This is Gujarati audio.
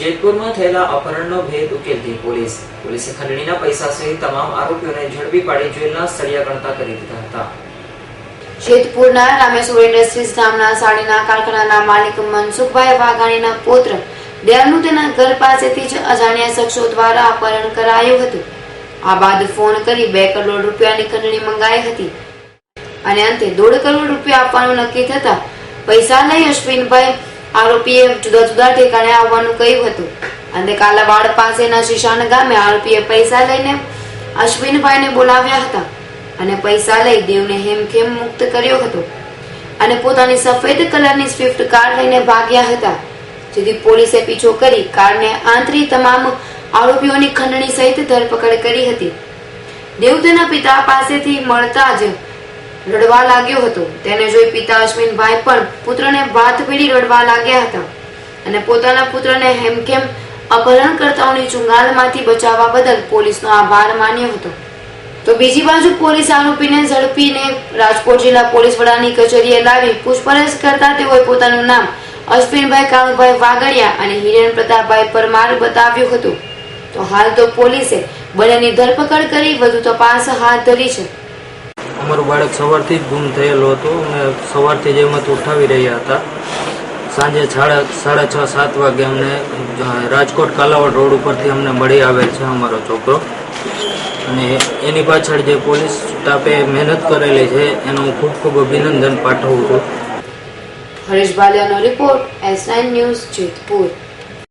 જેતપુરમાં થયેલા અપહરણનો ભેદ ઉકેલતી પોલીસ. પોલીસે ખંડણીના પૈસા સહિત તમામ આરોપીઓને ઝડપી પાડી જેલના સળિયા ગણતા કરી દીધા હતા. જેતપુરના રામેશ્વર ઇન્ડસ્ટ્રીઝ નામના સાડીના કારખાનાના માલિક મનસુખભાઈ વાઘાણીના પુત્ર દેવનું તેના ઘર પાસેથી જ અજાણ્યા શખ્સો દ્વારા અપહરણ કરાયું હતું. આ બાદ ફોન કરી બે કરોડ રૂપિયાની ખંડણી મંગાઈ હતી. અને અંતે દોઢ કરોડ રૂપિયા આપવાનું નક્કી થતા પૈસા લઈ અશ્વિનભાઈ આરોપીએ જુદા જુદા ઠેકાણે આવવાનું કહ્યું હતું. અને કાલાવાડ પાસેના શિશાન ગામે આરોપીએ પૈસા લઈને અશ્વિનભાઈને બોલાવ્યા હતા અને પૈસા લઈ દેવને હેમખેમ મુક્ત કર્યો હતો અને પોતાની સફેદ કલરની સ્વિફ્ટ કાર લઈને ભાગ્યા હતા, જેથી પોલીસે પીછો કરી કારને આંતરી તમામ આરોપીઓની ખંડણી સહિત ધરપકડ કરી હતી. દેવ તેના પિતા પાસેથી મળતા જ રડવા લાગ્યો હતો. તેને જોઈ પિતા અશ્વિનભાઈ પણ પુત્રને ભાત પીડી રડવા લાગ્યા હતા અને પોતાના પુત્રને હેમખેમ અપહરણકર્તાઓની ચુંગાલમાંથી બચાવવા બદલ પોલીસનો આભાર માન્યો હતો. તો બીજી બાજુ પોલીસ આરોપીને ઝડપીને રાજકોટ જિલ્લા પોલીસ વડાની કચેરીએ લાવી પૂછપરછ કરતા તેઓએ પોતાનું નામ અશ્વિનભાઈ કાળુભાઈ વાગડિયા અને હિરેન પ્રતાપભાઈ પરમાર બતાવ્યું હતું. તો હાલ તો પોલીસે બંનેની ધરપકડ કરી વધુ તપાસ હાથ ધરી છે. અમારું બાળક સવારથી જ ગુમ થયેલું હતું અમે સવારથી જ એમાં ઉઠાવી રહ્યા હતા. સાંજે સાડા સાડા છ, સાત વાગે અમને રાજકોટ કાલાવડ રોડ ઉપરથી અમને મળી આવેલ છે અમારો છોકરો. અને એની પાછળ જે પોલીસ સ્ટાફે મહેનત કરેલી છે, એનો હું ખૂબ ખૂબ અભિનંદન પાઠવું છું. હરેશ બાલિયાનો રિપોર્ટ એસ ન્યૂઝ જેતપુર.